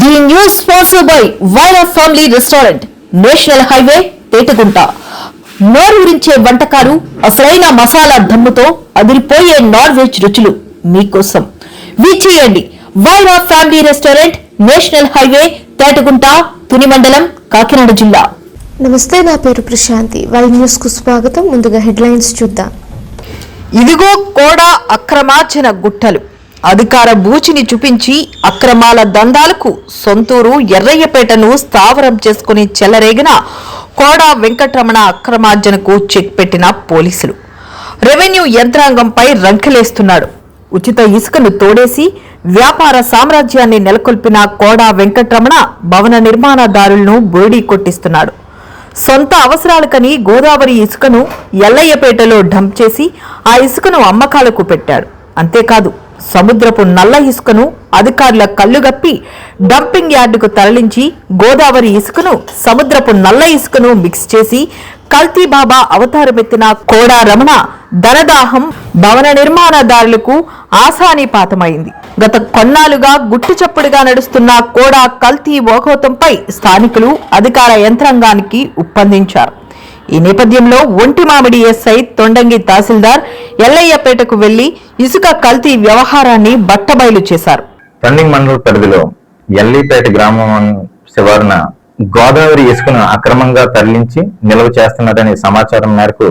The news sponsor by Vaira family restaurant national highway Tetagunta. నోరూరించే వంటకాలు అసలైన మసాలా దమ్ముతో అదిరిపోయే నాన్ వెజ్ రుచులు మీకోసం. విచ్చేయండి Vaira family restaurant national highway Tetagunta Tuni మండలం కాకినాడ జిల్లా. నమస్తే నా పేరు ప్రశాంతి. వై న్యూస్కు స్వాగతం. ముందుగా హెడ్లైన్స్ చూద్దాం. ఇదిగో కూడా అక్రమార్జన గుట్టలు. అధికార బూచిని చూపించి అక్రమాల దందాలకు సొంతూరు ఎర్రయ్యపేటను స్థావరం చేసుకుని చెలరేగిన కోడా వెంకటరమణ అక్రమార్జనకు చెక్ పెట్టిన పోలీసులు. రెవెన్యూ యంత్రాంగంపై రంకెలేస్తున్నాడు. ఉచిత ఇసుకను తోడేసి వ్యాపార సామ్రాజ్యాన్ని నెలకొల్పిన కోడా వెంకటరమణ భవన నిర్మాణదారులను బోడీ కొట్టిస్తున్నాడు. సొంత అవసరాలకని గోదావరి ఇసుకను ఎల్లయ్యపేటలో డంప్ చేసి ఆ ఇసుకను అమ్మకాలకు పెట్టాడు. అంతేకాదు సముద్రపు నల్ల ఇసుకను అధికారుల కళ్ళుగప్పి డంపింగ్ యార్డుకు తరలించి గోదావరి ఇసుకను సముద్రపు నల్ల ఇసుకను మిక్స్ చేసి కల్తీ బాబా అవతారమెత్తిన కోడా రమణ ధనదాహం భవన నిర్మాణదారులకు ఆశానీపాతమైంది గత కొన్నాళ్ళుగా గుట్టు చప్పుడుగా నడుస్తున్న కోడా కల్తీ మోహోతంపై స్థానికులు అధికార యంత్రాంగానికి ఉప్పందించారు ఈ నేపథ్యంలో ఒంటి మామిడి ఎస్ఐ తొండంగి తహసీల్దార్ ఎల్లయ్యపేటకు వెళ్ళి ఇసుక కల్తీ వ్యవహారాన్ని బట్టబయలు చేశారు. రన్నింగ్ మండల పరిధిలో ఎల్లీపేట గ్రామం శివారున గోదావరి ఇసుకను అక్రమంగా తరలించి నిల్వ చేస్తున్నారనే సమాచారం మేరకు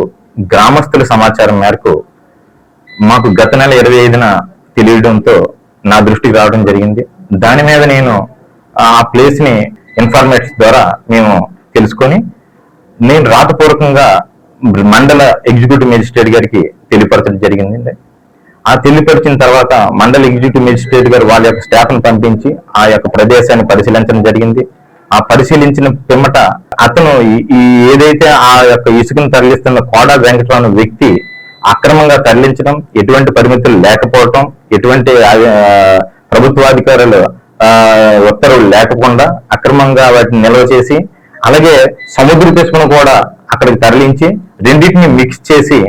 గ్రామస్తుల సమాచారం మేరకు మాకు గత నెల ఇరవై ఐదున తెలియడంతో నా దృష్టికి రావడం జరిగింది. దాని మీద నేను ఆ ప్లేస్ని ఇన్ఫర్మేట్స్ ఇన్ఫర్మేషన్ ద్వారా మేము తెలుసుకొని నేను రాతపూర్వకంగా మండల ఎగ్జిక్యూటివ్ మేజిస్ట్రేట్ గారికి తెలియపరచడం జరిగిందండి. ఆ తెలియపరిచిన తర్వాత మండల ఎగ్జిక్యూటివ్ మేజిస్ట్రేట్ గారు వాళ్ళ యొక్క స్టాఫ్ను పంపించి ఆ యొక్క ప్రదేశాన్ని పరిశీలించడం జరిగింది. ఆ పరిశీలించిన పిమ్మట అతను ఈ- ఏదైతే ఆ యొక్క ఇసుకను తరలిస్తున్న కోడా వెంకటరావు వ్యక్తి అక్రమంగా తరలించడం ఎటువంటి పరిమితులు లేకపోవటం ఎటువంటి ప్రభుత్వాధికారులు ఉత్తర్వులు లేకుండా అక్రమంగా వాటిని నిల్వ చేసి అలాగే సముద్ర ఇసుకను కూడా అక్కడికి తరలించి రెండింటిని మిక్స్ చేసి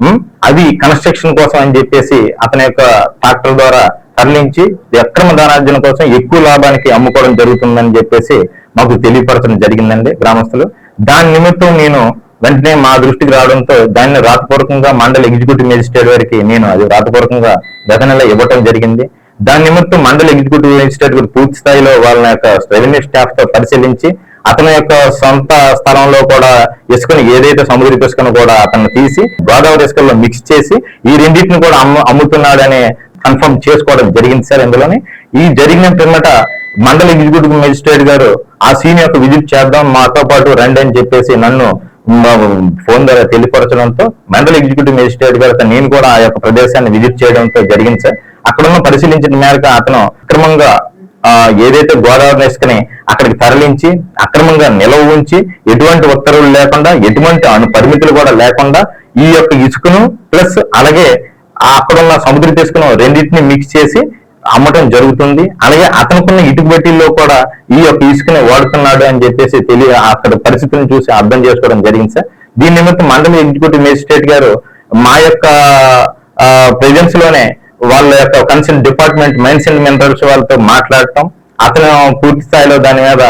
అది అవి కన్స్ట్రక్షన్ కోసం అని చెప్పేసి అతని యొక్క ట్రాక్టర్ ద్వారా తరలించి అక్రమ ధనార్జన కోసం ఎక్కువ లాభానికి అమ్ముకోవడం జరుగుతుందని చెప్పేసి మాకు తెలియపరచడం జరిగిందండి గ్రామస్తులు. దాని నిమిత్తం నేను వెంటనే మా దృష్టికి రావడంతో దాన్ని రాతపూర్వకంగా మండల ఎగ్జిక్యూటివ్ మేజిస్ట్రేట్ వారికి నేను అది రాతపూర్వకంగా గత నెల ఇవ్వటం జరిగింది. దాని నిమిత్తం మండల ఎగ్జిక్యూటివ్ మేజిస్ట్రేట్ గారు పూర్తి స్థాయిలో వాళ్ళ యొక్క రెవెన్యూ స్టాఫ్తో పరిశీలించి అతని యొక్క సొంత స్థలంలో కూడా ఇసుకను ఏదైతే సముద్ర ఇసుకను కూడా అతను తీసి గోదావరి ఇసుకల్లో మిక్స్ చేసి ఈ రెండింటిని కూడా అమ్ము అమ్ముతున్నాడని కన్ఫర్మ్ చేసుకోవడం జరిగింది సార్ ఇందులోని. ఈ జరిగిన పిమ్మట మండల ఎగ్జిక్యూటివ్ మెజిస్ట్రేట్ గారు ఆ సీన్ యొక్క విజిట్ చేద్దాం మాతో పాటు రండి అని చెప్పేసి నన్ను ఫోన్ ద్వారా తెలియపరచడంతో మండల ఎగ్జిక్యూటివ్ మేజిస్ట్రేట్ గారు నేను కూడా ఆ యొక్క ప్రదేశాన్ని విజిట్ చేయడంతో జరిగింది సార్. అక్కడ ఉన్న పరిశీలించిన మేరకు అతను అక్రమంగా ఏదైతే గోదావరి ఇసుకని అక్కడికి తరలించి అక్రమంగా నిలవ ఉంచి ఎటువంటి ఉత్తర్వులు లేకుండా ఎటువంటి అను పరిమితులు కూడా లేకుండా ఈ యొక్క ఇసుకను ప్లస్ అలాగే ఆ అక్కడున్న సముద్ర ఇసుకను రెండింటిని మిక్స్ చేసి అమ్మటం జరుగుతుంది. అలాగే అతనుకున్న ఇటుకు బట్టీల్లో కూడా ఈ యొక్క ఇసుకని వాడుతున్నాడు అని చెప్పేసి తెలియ అక్కడ పరిస్థితిని చూసి అర్థం చేసుకోవడం జరిగింది సార్. దీని నిమిత్తం మండలి ఎగ్జిక్యూటివ్ మేజిస్ట్రేట్ గారు మా యొక్క ప్రెజెన్స్లోనే వాళ్ళ యొక్క concern department mines and minerals వాళ్ళతో మాట్లాడటం అతను పూర్తి స్థాయిలో దాని మీద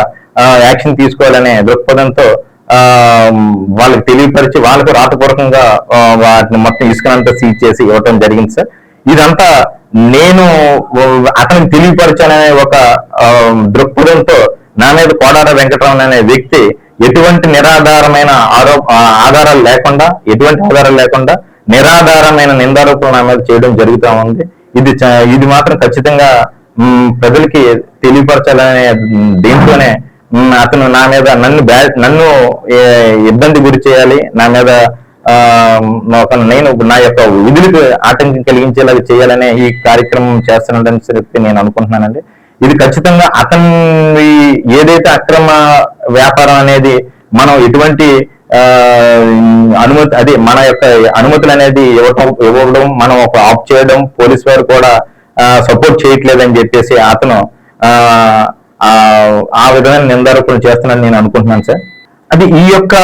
యాక్షన్ తీసుకోవాలనే దృక్పథంతో ఆ, వాళ్ళకి తెలియపరిచి వాళ్ళకు రాతపూర్వకంగా వాటిని మొత్తం ఇసుకనంతా సీజ్ చేసి ఇవ్వటం జరిగింది సార్. ఇదంతా నేను అతనికి తెలియపరచాననే ఒక దృక్పథంతో నా మీద కోడార వెంకటరమణ అనే వ్యక్తి ఎటువంటి నిరాధారమైన ఆరో ఆధారాలు లేకుండా ఎటువంటి ఆధారాలు లేకుండా నిరాధారమైన నిందారోపణలు నా మీద చేయడం జరుగుతా ఉంది. ఇది చ- ఇది మాత్రం ఖచ్చితంగా ప్రజలకి తెలియపరచాలనే దీంతోనే దీంట్లోనే అతను నా మీద నన్ను బ్యా నన్ను ఇబ్బంది గురి చేయాలి. నా మీద ఒక నేను నా యొక్క విధులకు ఆటంకం కలిగించేలాగా చేయాలనే ఈ కార్యక్రమం చేస్తున్నాడని చెప్పి నేను అనుకుంటున్నానండి. ఇది ఖచ్చితంగా అతని ఏదైతే అక్రమ వ్యాపారం అనేది మనం ఎటువంటి అనుమతి అదే మన యొక్క అనుమతులు అనేది ఇవ్వటం ఇవ్వడం మనం ఒక ఆఫ్ చేయడం పోలీస్ వారు కూడా సపోర్ట్ చేయట్లేదని చెప్పేసి అతను ఆ, ఆ, విధమైన నిందారోపణలు చేస్తున్నాను నేను అనుకుంటున్నాను సార్. అది ఈ యొక్క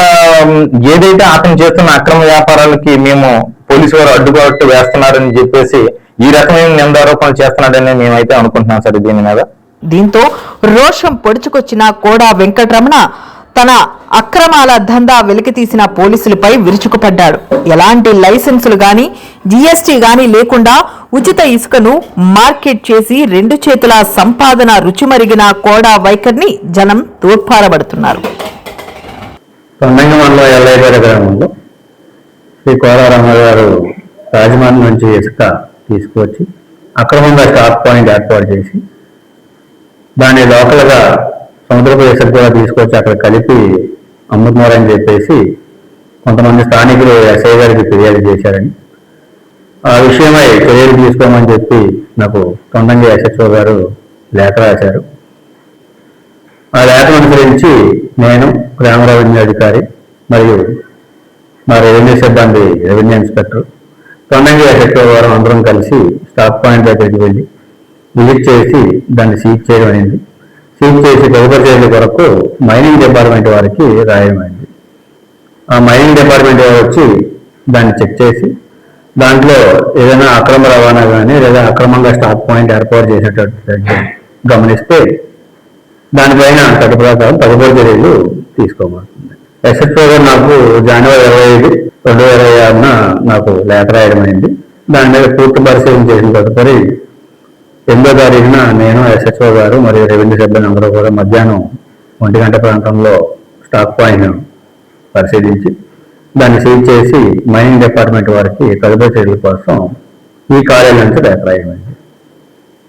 ఏదైతే అతను చేస్తున్న అక్రమ వ్యాపారాలకి మేము పోలీసు వారు అడ్డుబాటు వేస్తున్నారని చెప్పేసి ఈ రకమైన నిందారోపణలు చేస్తున్నాడని మేమైతే అనుకుంటున్నాం సార్ దీని మీద. దీంతో రోషం పొడుచుకొచ్చిన కోడా వెంకటరమణ తన అక్రమాల దందా వెలికితీసిన పోలీసులపై విరుచుకుపడ్డాడు. ఎలాంటి లైసెన్సులు గాని జీఎస్టీ గాని లేకుండా ఉచిత ఇసుకను మార్కెట్ చేసి రెండు చేతుల సంపాదన రుచిమరిగిన కోడా వైఖరిని జనం తోడ్పారబడుతున్నారు. గ్రామంలో శ్రీ కోరారామ గారు రాజమండ్రి నుంచి ఇసుక తీసుకువచ్చి అక్రమంగా స్టాక్ పాయింట్ ఏర్పాటు చేసి దాన్ని లోకల్గా సముద్రపు ఇసుక కూడా తీసుకొచ్చి అక్కడ కలిపి అమ్ముతున్నారని చెప్పేసి కొంతమంది స్థానికులు ఎస్ఐ గారికి ఫిర్యాదు చేశారని. ఆ విషయమై చర్యలు తీసుకోమని చెప్పి నాకు తొండంగి ఎస్హెచ్ఓ గారు లేఖ రాశారు. ఆ లేఖను అనుసరించి నేను గ్రామ రెవెన్యూ అధికారి మరియు మా రెవెన్యూ సిబ్బంది రెవెన్యూ ఇన్స్పెక్టర్ తొండంగి ఎస్హెచ్ఓ గారు అందరం కలిసి స్టాక్ పాయింట్ దగ్గరికి వెళ్ళి విజిట్ చేసి దాన్ని సీజ్ చేయడం అయింది. సీజ్ చేసి తదుపరి చర్యల కొరకు మైనింగ్ డిపార్ట్మెంట్ వారికి రాయమైంది ఆ మైనింగ్ డిపార్ట్మెంట్ వారు వచ్చి దాన్ని చెక్ చేసి దాంట్లో ఏదైనా అక్రమ రవాణా కానీ లేదా అక్రమంగా స్టాక్ పాయింట్ ఏర్పాటు చేసేటట్టు గమనిస్తే దానిపైన చట్ట ప్రకారం తదుపరి చర్యలు తీసుకోబడుతుంది. ఎస్ఎస్ఓ గారు నాకు జనవరి ఇరవై ఐదు రెండు వేల ఇరవై ఆరున నాకు లేఖ రాయడం అయింది. దాని మీద పూర్తి పరిశీలన చేసిన తదుపరి ఎనిమిదో తారీఖున నేను ఎస్ఎస్ఓ గారు మరియు రెవెన్యూ సిబ్బంది అందరూ కూడా మధ్యాహ్నం ఒంటి గంట ప్రాంతంలో స్టాక్ పాయింట్ పరిశీలించి దాన్ని సీజ్ చేసి మైనింగ్ డిపార్ట్మెంట్ వారికి తదుపరి చర్యల కోసం ఈ కార్యాలయానికి అభిప్రాయమైంది